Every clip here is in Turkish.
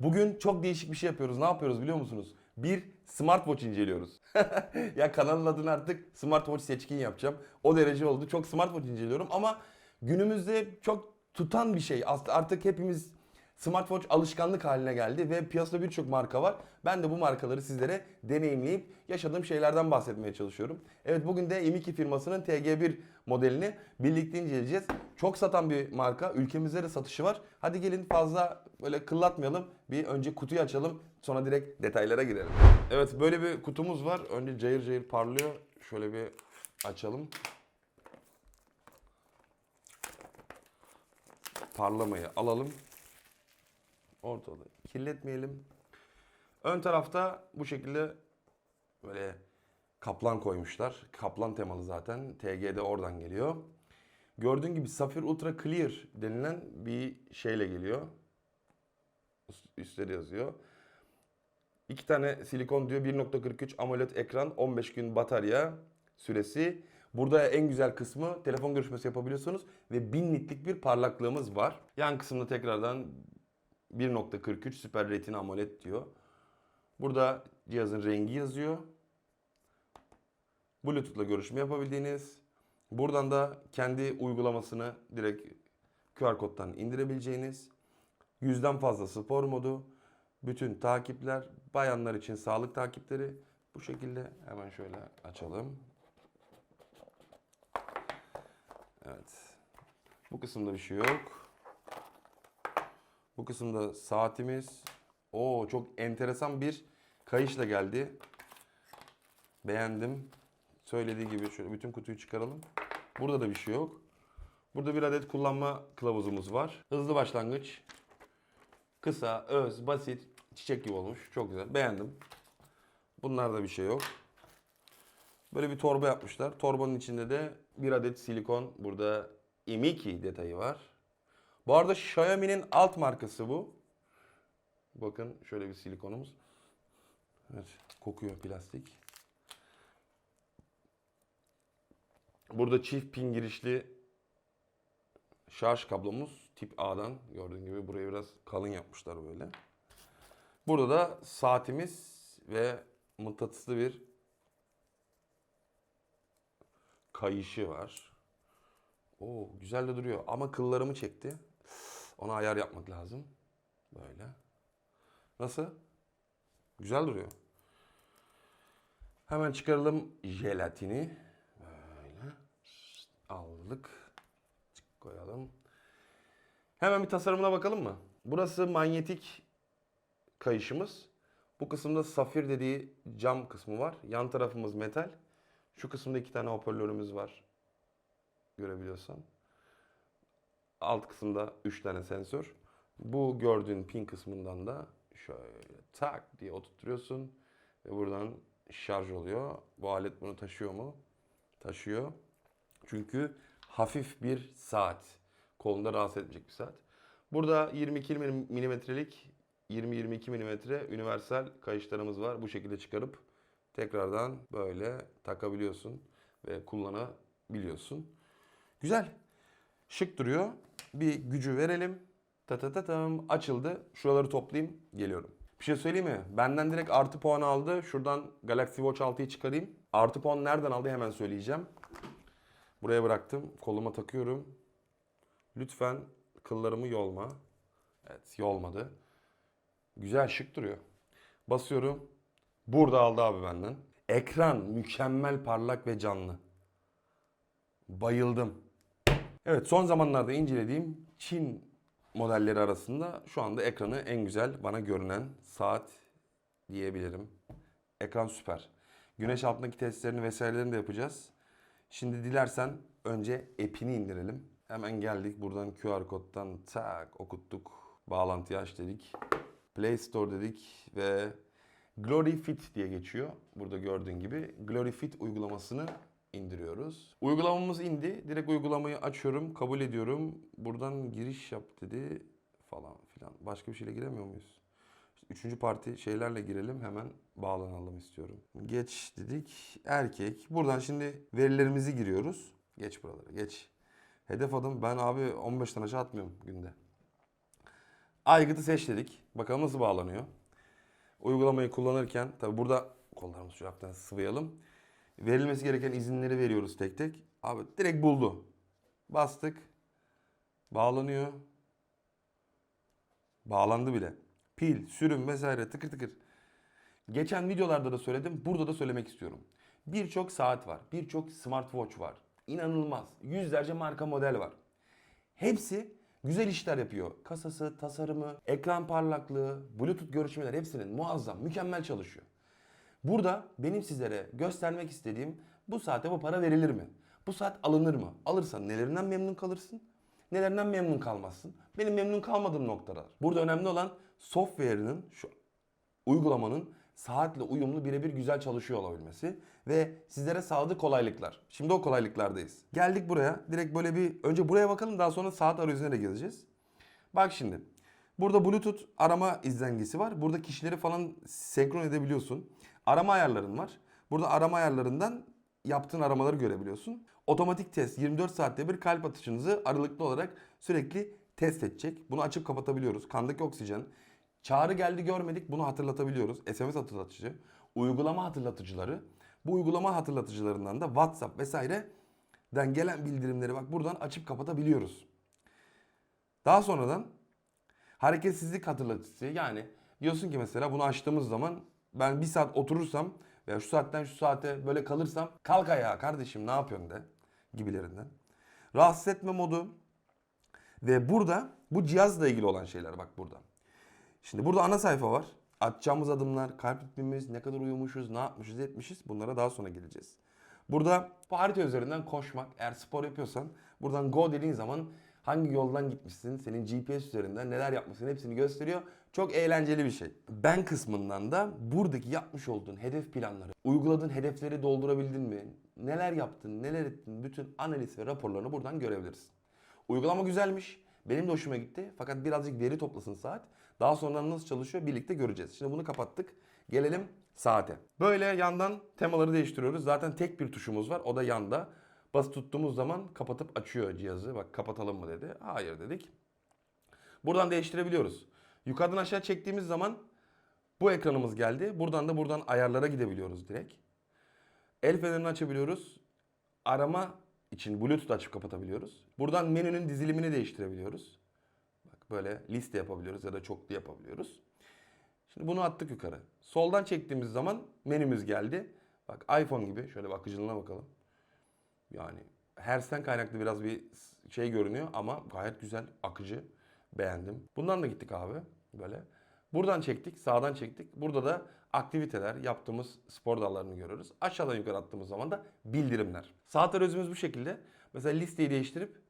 Bugün çok değişik bir şey yapıyoruz. Ne yapıyoruz biliyor musunuz? Bir smartwatch inceliyoruz. ya kanalın adını artık smartwatch seçkin yapacağım. O derece oldu. Çok smartwatch inceliyorum ama günümüzde çok tutan bir şey. Artık hepimiz smartwatch alışkanlık haline geldi ve piyasada birçok marka var. Ben de bu markaları sizlere deneyimleyip yaşadığım şeylerden bahsetmeye çalışıyorum. Evet bugün de M2 firmasının TG1 modelini birlikte inceleyeceğiz. Çok satan bir marka. Ülkemizde de satışı var. Hadi gelin fazla böyle kıllatmayalım. Bir önce kutuyu açalım. Sonra direkt detaylara girelim. Evet böyle bir kutumuz var. Önce cayır cayır parlıyor. Şöyle bir açalım. Parlamayı alalım. Ortalığı kirletmeyelim. Ön tarafta bu şekilde böyle kaplan koymuşlar. Kaplan temalı zaten. TG'de oradan geliyor. Gördüğün gibi Safir Ultra Clear denilen bir şeyle geliyor. Üst- Üstleri yazıyor. İki tane silikon diyor 1.43 AMOLED ekran 15 gün batarya süresi. Burada en güzel kısmı telefon görüşmesi yapabiliyorsunuz ve 1000 nitlik bir parlaklığımız var. Yan kısımda tekrardan 1.43 Super Retina AMOLED diyor. Burada cihazın rengi yazıyor. Bluetooth'la görüşme yapabildiğiniz. Buradan da kendi uygulamasını direkt QR kodtan indirebileceğiniz. Yüzden fazla spor modu. Bütün takipler, bayanlar için sağlık takipleri. Bu şekilde hemen şöyle açalım. Evet. Bu kısımda bir şey yok. Bu kısımda saatimiz. Oo çok enteresan bir kayışla geldi. Beğendim. Söylediği gibi şöyle bütün kutuyu çıkaralım. Burada da bir şey yok. Burada bir adet kullanma kılavuzumuz var. Hızlı başlangıç. Kısa, öz, basit, çiçek gibi olmuş. Çok güzel. Beğendim. Bunlarda bir şey yok. Böyle bir torba yapmışlar. Torbanın içinde de bir adet silikon. Burada M2 detayı var. Bu arada Xiaomi'nin alt markası bu. Bakın şöyle bir silikonumuz. Evet, kokuyor plastik. Burada çift pin girişli şarj kablomuz tip A'dan gördüğün gibi burayı biraz kalın yapmışlar böyle. Burada da saatimiz ve mıknatıslı bir kayışı var. Oo güzel de duruyor ama kıllarımı çekti. Ona ayar yapmak lazım. Böyle. Nasıl? Güzel duruyor. Hemen çıkaralım jelatini. Böyle. Aldık. Koyalım. Hemen bir tasarımına bakalım mı? Burası manyetik kayışımız. Bu kısımda safir dediği cam kısmı var. Yan tarafımız metal. Şu kısımda iki tane hoparlörümüz var. Görebiliyorsan. Alt kısımda üç tane sensör. Bu gördüğün pin kısmından da şöyle tak diye oturtuyorsun. Ve buradan şarj oluyor. Bu alet bunu taşıyor mu? Taşıyor. Çünkü hafif bir saat. Kolunda rahatsız etmeyecek bir saat. Burada 22 milimetrelik 20-22 milimetre universal kayışlarımız var. Bu şekilde çıkarıp tekrardan böyle takabiliyorsun ve kullanabiliyorsun. Güzel. Şık duruyor. Bir gücü verelim. Ta ta ta tam açıldı. Şuraları toplayayım. Geliyorum. Bir şey söyleyeyim mi? Benden direkt artı puan aldı. Şuradan Galaxy Watch 6'yı çıkarayım. Artı puan nereden aldı hemen söyleyeceğim. Buraya bıraktım. Koluma takıyorum. Lütfen kıllarımı yolma. Evet yolmadı. Güzel şık duruyor. Basıyorum. Burada aldı abi benden. Ekran mükemmel parlak ve canlı. Bayıldım. Evet son zamanlarda incelediğim Çin modelleri arasında şu anda ekranı en güzel bana görünen saat diyebilirim. Ekran süper. Güneş altındaki testlerini vesairelerini de yapacağız. Şimdi dilersen önce app'ini indirelim. Hemen geldik buradan QR koddan tak okuttuk. Bağlantıyı aç dedik. Play Store dedik ve Glory Fit diye geçiyor. Burada gördüğün gibi Glory Fit uygulamasını indiriyoruz. Uygulamamız indi. Direkt uygulamayı açıyorum, kabul ediyorum. Buradan giriş yap dedi falan filan. Başka bir şeyle giremiyor muyuz? Üçüncü parti şeylerle girelim hemen bağlanalım istiyorum. Geç dedik. Erkek. Buradan şimdi verilerimizi giriyoruz. Geç buralara geç. Hedef adım ben abi 15 tane aşağı atmıyorum günde. Aygıt'ı seç dedik. Bakalım nasıl bağlanıyor. Uygulamayı kullanırken tabi burada kollarımızı şu hafiften sıvayalım. Verilmesi gereken izinleri veriyoruz tek tek. Abi direkt buldu. Bastık. Bağlanıyor. Bağlandı bile. Pil, sürüm vesaire tıkır tıkır. Geçen videolarda da söyledim. Burada da söylemek istiyorum. Birçok saat var. Birçok smartwatch var. İnanılmaz. Yüzlerce marka model var. Hepsi güzel işler yapıyor. Kasası, tasarımı, ekran parlaklığı, bluetooth görüşmeler hepsinin muazzam, mükemmel çalışıyor. Burada benim sizlere göstermek istediğim bu saate bu para verilir mi? Bu saat alınır mı? Alırsan nelerinden memnun kalırsın? Nelerinden memnun kalmazsın? Benim memnun kalmadığım noktalar. Burada önemli olan software'ının şu uygulamanın saatle uyumlu birebir güzel çalışıyor olabilmesi ve sizlere sağladığı kolaylıklar. Şimdi o kolaylıklardayız. Geldik buraya. Direkt böyle bir önce buraya bakalım daha sonra saat arayüzüne de geleceğiz. Bak şimdi. Burada Bluetooth arama izlengisi var. Burada kişileri falan senkron edebiliyorsun. Arama ayarların var. Burada arama ayarlarından yaptığın aramaları görebiliyorsun. Otomatik test 24 saatte bir kalp atışınızı aralıklı olarak sürekli test edecek. Bunu açıp kapatabiliyoruz. Kandaki oksijen. Çağrı geldi görmedik bunu hatırlatabiliyoruz. SMS hatırlatıcı. Uygulama hatırlatıcıları. Bu uygulama hatırlatıcılarından da WhatsApp vesaireden gelen bildirimleri bak buradan açıp kapatabiliyoruz. Daha sonradan hareketsizlik hatırlatıcısı yani diyorsun ki mesela bunu açtığımız zaman ben bir saat oturursam veya şu saatten şu saate böyle kalırsam kalk ayağa kardeşim ne yapıyorsun de gibilerinden. Rahatsız etme modu ve burada bu cihazla ilgili olan şeyler bak burada. Şimdi burada ana sayfa var. Atacağımız adımlar, kalp ritmimiz, ne kadar uyumuşuz, ne yapmışız, etmişiz bunlara daha sonra geleceğiz. Burada bu harita üzerinden koşmak, eğer spor yapıyorsan buradan go dediğin zaman hangi yoldan gitmişsin, senin GPS üzerinden neler yapmışsın hepsini gösteriyor. Çok eğlenceli bir şey. Ben kısmından da buradaki yapmış olduğun hedef planları, uyguladığın hedefleri doldurabildin mi, neler yaptın, neler ettin, bütün analiz ve raporlarını buradan görebilirsin. Uygulama güzelmiş. Benim de hoşuma gitti. Fakat birazcık veri toplasın saat. Daha sonra nasıl çalışıyor birlikte göreceğiz. Şimdi bunu kapattık. Gelelim saate. Böyle yandan temaları değiştiriyoruz. Zaten tek bir tuşumuz var. O da yanda. Bas tuttuğumuz zaman kapatıp açıyor cihazı. Bak kapatalım mı dedi. Hayır dedik. Buradan değiştirebiliyoruz. Yukarıdan aşağı çektiğimiz zaman bu ekranımız geldi. Buradan da buradan ayarlara gidebiliyoruz direkt. El fenerini açabiliyoruz. Arama için Bluetooth açıp kapatabiliyoruz. Buradan menünün dizilimini değiştirebiliyoruz. Bak böyle liste yapabiliyoruz ya da çoklu yapabiliyoruz. Şimdi bunu attık yukarı. Soldan çektiğimiz zaman menümüz geldi. Bak iPhone gibi şöyle bir akıcılığına bakalım. Yani Hertz'ten kaynaklı biraz bir şey görünüyor ama gayet güzel, akıcı. Beğendim. Bundan da gittik abi böyle. Buradan çektik, sağdan çektik. Burada da aktiviteler, yaptığımız spor dallarını görüyoruz. Aşağıdan yukarı attığımız zaman da bildirimler. Saat arayüzümüz bu şekilde. Mesela listeyi değiştirip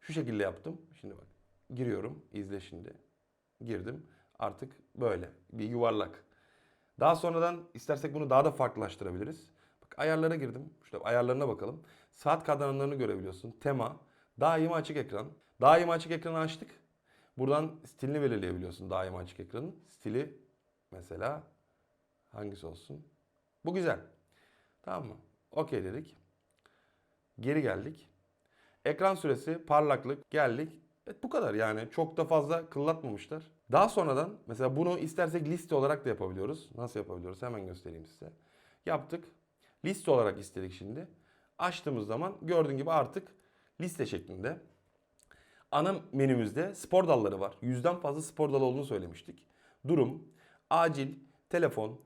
şu şekilde yaptım. Şimdi bak giriyorum, izle şimdi. Girdim. Artık böyle bir yuvarlak. Daha sonradan istersek bunu daha da farklılaştırabiliriz. Ayarlara girdim. Şurada ayarlarına bakalım. Saat kadranlarını görebiliyorsun. Tema, daima açık ekran. Daima açık ekranı açtık. Buradan stilini belirleyebiliyorsun daima açık ekranın. Stili mesela hangisi olsun? Bu güzel. Tamam mı? Okey dedik. Geri geldik. Ekran süresi, parlaklık geldik. Evet bu kadar yani çok da fazla kıllatmamışlar. Daha sonradan mesela bunu istersek liste olarak da yapabiliyoruz. Nasıl yapabiliyoruz hemen göstereyim size. Yaptık. Liste olarak istedik şimdi. Açtığımız zaman gördüğün gibi artık liste şeklinde. Ana menümüzde spor dalları var. Yüzden fazla spor dalı olduğunu söylemiştik. Durum, acil, telefon,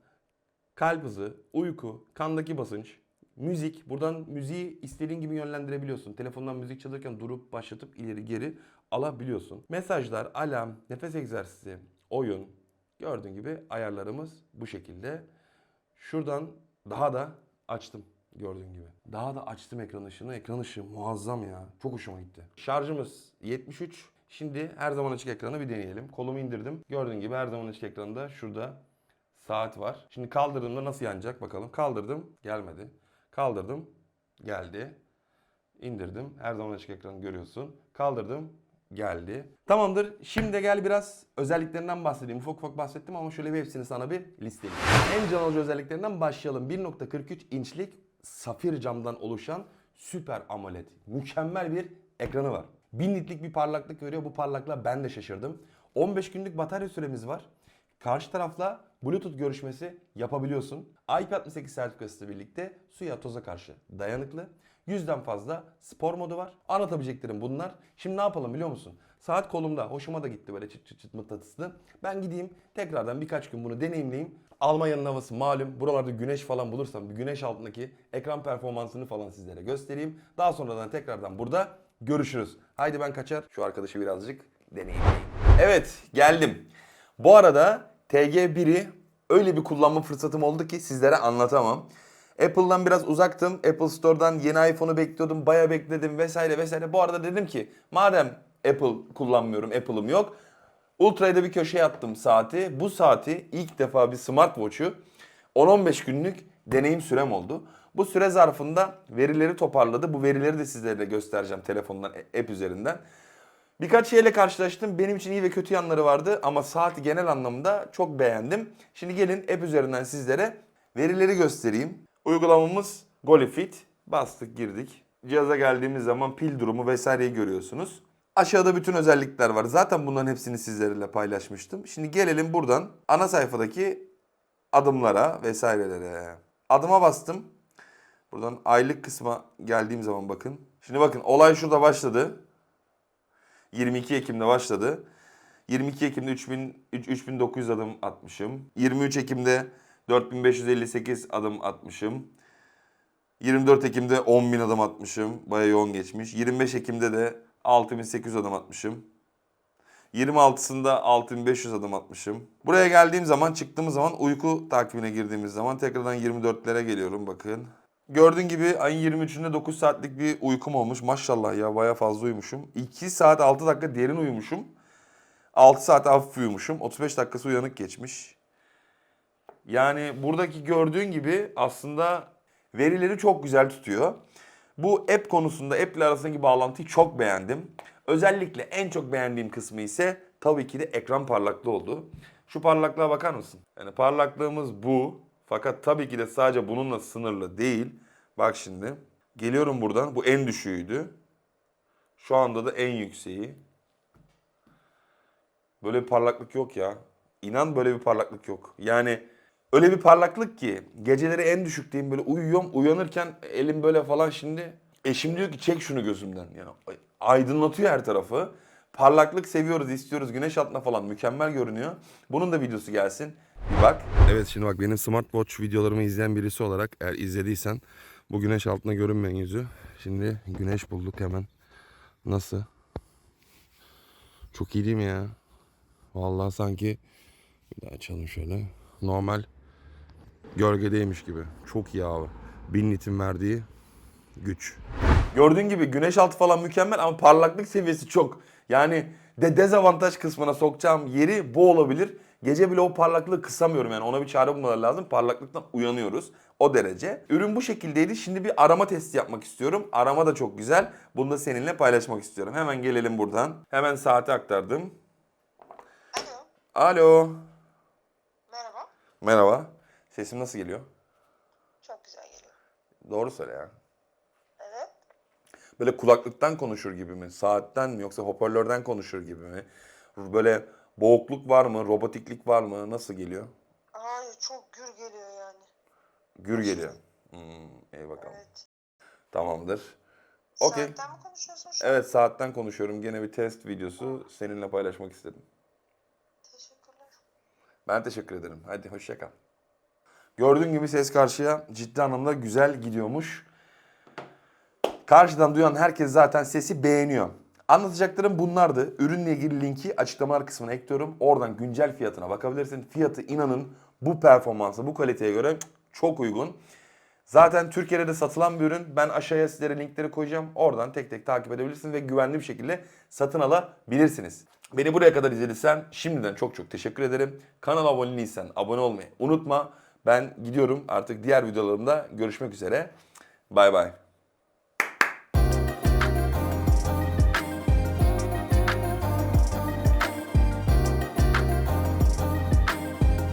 kalp hızı, uyku, kandaki basınç, müzik. Buradan müziği istediğin gibi yönlendirebiliyorsun. Telefondan müzik çalırken durup başlatıp ileri geri alabiliyorsun. Mesajlar, alarm, nefes egzersizi, oyun. Gördüğün gibi ayarlarımız bu şekilde. Şuradan daha da açtım gördüğün gibi. Daha da açtım ekran ışığını. Ekran ışığı muazzam ya. Çok hoşuma gitti. Şarjımız 73. Şimdi her zaman açık ekranı bir deneyelim. Kolumu indirdim. Gördüğün gibi her zaman açık ekranda şurada saat var. Şimdi kaldırdığımda nasıl yanacak bakalım. Kaldırdım. Gelmedi. Kaldırdım. Geldi. İndirdim. Her zaman açık ekranı görüyorsun. Kaldırdım. Geldi. Tamamdır. Şimdi gel biraz özelliklerinden bahsedeyim. Ufak ufak bahsettim ama şöyle bir hepsini sana bir listeleyelim. En can alıcı özelliklerinden başlayalım. 1.43 inçlik safir camdan oluşan süper AMOLED. Mükemmel bir ekranı var. 1000 nitlik bir parlaklık veriyor. Bu parlaklığa ben de şaşırdım. 15 günlük batarya süremiz var. Karşı tarafla Bluetooth görüşmesi yapabiliyorsun. IP68 sertifikası birlikte suya toza karşı dayanıklı. Yüzden fazla spor modu var. Anlatabileceklerim bunlar. Şimdi ne yapalım biliyor musun? Saat kolumda. Hoşuma da gitti böyle çıt çıt çıt mıknatıslı. Ben gideyim tekrardan birkaç gün bunu deneyimleyeyim. Almanya'nın havası malum. Buralarda güneş falan bulursam bir güneş altındaki ekran performansını falan sizlere göstereyim. Daha sonradan tekrardan burada görüşürüz. Haydi ben kaçar. Şu arkadaşı birazcık deneyimleyeyim. Evet geldim. Bu arada TG1'i öyle bir kullanma fırsatım oldu ki sizlere anlatamam. Apple'dan biraz uzaktım. Apple Store'dan yeni iPhone'u bekliyordum. Baya bekledim vesaire vesaire. Bu arada dedim ki madem Apple kullanmıyorum, Apple'ım yok. Ultra'ya da bir köşeye attım saati. Bu saati ilk defa bir smartwatch'u 10-15 günlük deneyim sürem oldu. Bu süre zarfında verileri toparladı. Bu verileri de sizlere göstereceğim telefondan, app üzerinden. Birkaç şeyle karşılaştım. Benim için iyi ve kötü yanları vardı ama saati genel anlamda çok beğendim. Şimdi gelin app üzerinden sizlere verileri göstereyim. Uygulamamız GoliFit. Bastık girdik. Cihaza geldiğimiz zaman pil durumu vesaireyi görüyorsunuz. Aşağıda bütün özellikler var. Zaten bunların hepsini sizlerle paylaşmıştım. Şimdi gelelim buradan ana sayfadaki adımlara vesairelere. Adıma bastım. Buradan aylık kısma geldiğim zaman bakın. Şimdi bakın olay şurada başladı. 22 Ekim'de başladı. 22 Ekim'de 3000, 3900 adım atmışım. 23 Ekim'de 4558 adım atmışım. 24 Ekim'de 10.000 adım atmışım. Baya yoğun geçmiş. 25 Ekim'de de 6800 adım atmışım. 26'sında 6500 adım atmışım. Buraya geldiğim zaman çıktığımız zaman uyku takvimine girdiğimiz zaman tekrardan 24'lere geliyorum bakın. Gördüğün gibi ayın 23'ünde 9 saatlik bir uykum olmuş. Maşallah ya baya fazla uyumuşum. 2 saat 6 dakika derin uyumuşum. 6 saat hafif uyumuşum. 35 dakikası uyanık geçmiş. Yani buradaki gördüğün gibi aslında verileri çok güzel tutuyor. Bu app konusunda app ile arasındaki bağlantıyı çok beğendim. Özellikle en çok beğendiğim kısmı ise tabii ki de ekran parlaklığı oldu. Şu parlaklığa bakar mısın? Yani parlaklığımız bu. Fakat tabii ki de sadece bununla sınırlı değil. Bak şimdi. Geliyorum buradan. Bu en düşüğüydü. Şu anda da en yükseği. Böyle bir parlaklık yok ya. İnan böyle bir parlaklık yok. Yani öyle bir parlaklık ki geceleri en düşükteyim böyle uyuyorum uyanırken elim böyle falan şimdi eşim diyor ki çek şunu gözümden. Yani aydınlatıyor her tarafı. Parlaklık seviyoruz, istiyoruz. Güneş altında falan mükemmel görünüyor. Bunun da videosu gelsin. Bir bak. Evet şimdi bak benim smartwatch videolarımı izleyen birisi olarak eğer izlediysen bu güneş altında görünmeyen yüzü. Şimdi güneş bulduk hemen. Nasıl? Çok iyi değil mi ya? Vallahi sanki bir daha açalım şöyle. Normal gölgedeymiş gibi. Çok iyi abi. 1000 nitin verdiği güç. Gördüğün gibi güneş altı falan mükemmel ama parlaklık seviyesi çok. Yani de dezavantaj kısmına sokacağım yeri bu olabilir. Gece bile o parlaklığı kısamıyorum yani ona bir çare bulmaları lazım. Parlaklıktan uyanıyoruz o derece. Ürün bu şekildeydi. Şimdi bir arama testi yapmak istiyorum. Arama da çok güzel. Bunu da seninle paylaşmak istiyorum. Hemen gelelim buradan. Hemen saati aktardım. Alo, Alo. merhaba. Merhaba. Sesim nasıl geliyor? Çok güzel geliyor. Doğru söyle ya. Evet. Böyle kulaklıktan konuşur gibi mi? Saatten mi yoksa hoparlörden konuşur gibi mi? Böyle boğukluk var mı? Robotiklik var mı? Nasıl geliyor? Hayır, çok gür geliyor yani. Gür geliyor. Hmm, iyi bakalım. Evet. Tamamdır. Okey. Saatten mi konuşuyorsun şu an? Evet saatten konuşuyorum. Gene bir test videosu seninle paylaşmak istedim. Teşekkürler. Ben teşekkür ederim. Hadi hoşça kal. Gördüğün gibi ses karşıya ciddi anlamda güzel gidiyormuş. Karşıdan duyan herkes zaten sesi beğeniyor. Anlatacaklarım bunlardı. Ürünle ilgili linki açıklamalar kısmına ekliyorum. Oradan güncel fiyatına bakabilirsin. Fiyatı inanın bu performansa, bu kaliteye göre çok uygun. Zaten Türkiye'de de satılan bir ürün. Ben aşağıya sizlere linkleri koyacağım. Oradan tek tek takip edebilirsiniz ve güvenli bir şekilde satın alabilirsiniz. Beni buraya kadar izlediysen şimdiden çok çok teşekkür ederim. Kanala abone değilsen abone olmayı unutma. Ben gidiyorum artık diğer videolarımda görüşmek üzere. Bay bay.